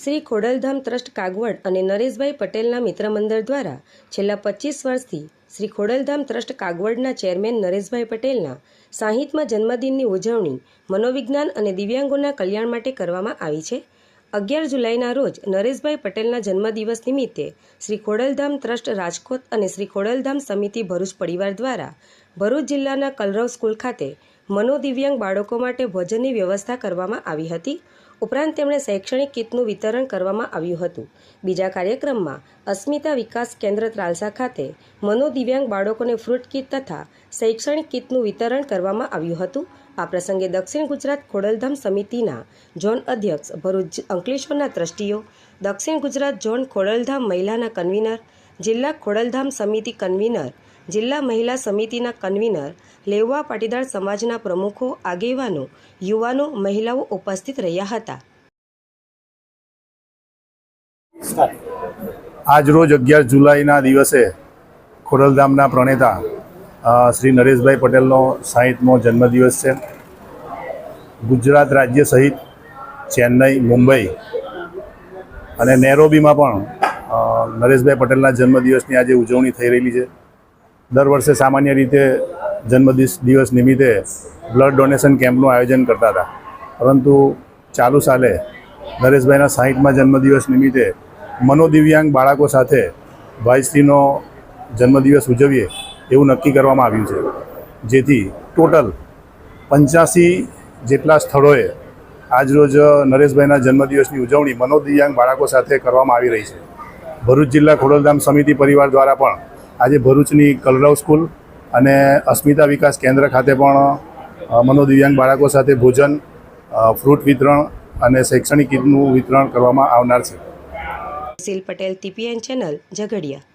Shri Khodaldham trust Kagvad અને નરેશભાઈ પટેલના મિત્રમંડળ દ્વારા છેલ્લા પચીસ વર્ષથી શ્રી ખોડલધામ ટ્રસ્ટ કાગવડના ચેરમેન નરેશભાઈ પટેલના સાહીઠમાં જન્મદિનની ઉજવણી, મનોવિજ્ઞાન અને દિવ્યાંગોના કલ્યાણ માટે કરવામાં આવી છે. અગિયાર જુલાઈના રોજ નરેશભાઈ પટેલના જન્મદિવસ નિમિત્તે શ્રી ખોડલધામ ટ્રસ્ટ રાજકોટ અને શ્રી ખોડલધામ સમિતિ ભરૂચ પરિવાર દ્વારા ભરૂચ જિલ્લાના કલરવ સ્કૂલ ખાતે મનોદિવ્યાંગ બાળકો માટે ભોજનની વ્યવસ્થા કરવામાં આવી હતી. ઉપરાંત તેમણે શૈક્ષણિક કીટનું વિતરણ કરવામાં આવ્યું હતું. બીજા કાર્યક્રમમાં અસ્મિતા વિકાસ કેન્દ્ર ત્રાલસા ખાતે મનોદિવ્યાંગ બાળકોને ફ્રૂટ કીટ તથા શૈક્ષણિક કીટનું વિતરણ કરવામાં આવ્યું હતું. આ પ્રસંગે દક્ષિણ ગુજરાત ખોડલધામ સમિતિના ઝોન અધ્યક્ષ ભરૂચ અંકલેશ્વરના ટ્રસ્ટીઓ, દક્ષિણ ગુજરાત ઝોન ખોડલધામ મહિલાના કન્વીનર, જિલ્લા ખોડલધામ સમિતિ કન્વીનર જિલ્લા મહિલા સમિતિના કન્વીનર લેવા પાટીદાર સમાજના પ્રમુખો, આગેવાનો, યુવાનો, મહિલાઓ ઉપસ્થિત રહ્યા હતા. આજ રોજ અગિયાર જુલાઈના દિવસે ખોડલધામના પ્રણેતા શ્રી નરેશભાઈ પટેલનો સાહીઠમો જન્મદિવસ છે. ગુજરાત રાજ્ય સહિત ચેન્નઈ, મુંબઈ અને નેરોબીમાં પણ નરેશભાઈ પટેલના જન્મદિવસની આજે ઉજવણી થઈ રહેલી છે. દર વર્ષે સામાન્ય રીતે જન્મદિવસ દિવસ નિમિત્તે બ્લડ ડોનેશન કેમ્પનું આયોજન કરતા હતા. પરંતુ ચાલુ સાલે નરેશભાઈના સાહીઠમાં જન્મદિવસ નિમિત્તે મનોદિવ્યાંગ બાળકો સાથે ભાઈશ્રીનો જન્મદિવસ ઉજવીએ એવું નક્કી કરવામાં આવ્યું છે. જેથી ટોટલ પંચ્યાસી જેટલા સ્થળોએ આજરોજ નરેશભાઈના જન્મદિવસની ઉજવણી મનોદિવ્યાંગ બાળકો સાથે કરવામાં આવી રહી છે. ભરૂચ જિલ્લા ખોડલધામ સમિતિ પરિવાર દ્વારા પણ આજે ભરૂચની કલરવ સ્કૂલ અને અસ્મિતા વિકાસ કેન્દ્ર ખાતે પણ મનોદિવ્યાંગ બાળકો સાથે ભોજન ફ્રૂટ વિતરણ અને શૈક્ષણિક કીટનું વિતરણ કરવામાં આવનાર છે. સીલ પટેલ, ટીપીએન ચેનલ, ઝઘડિયા.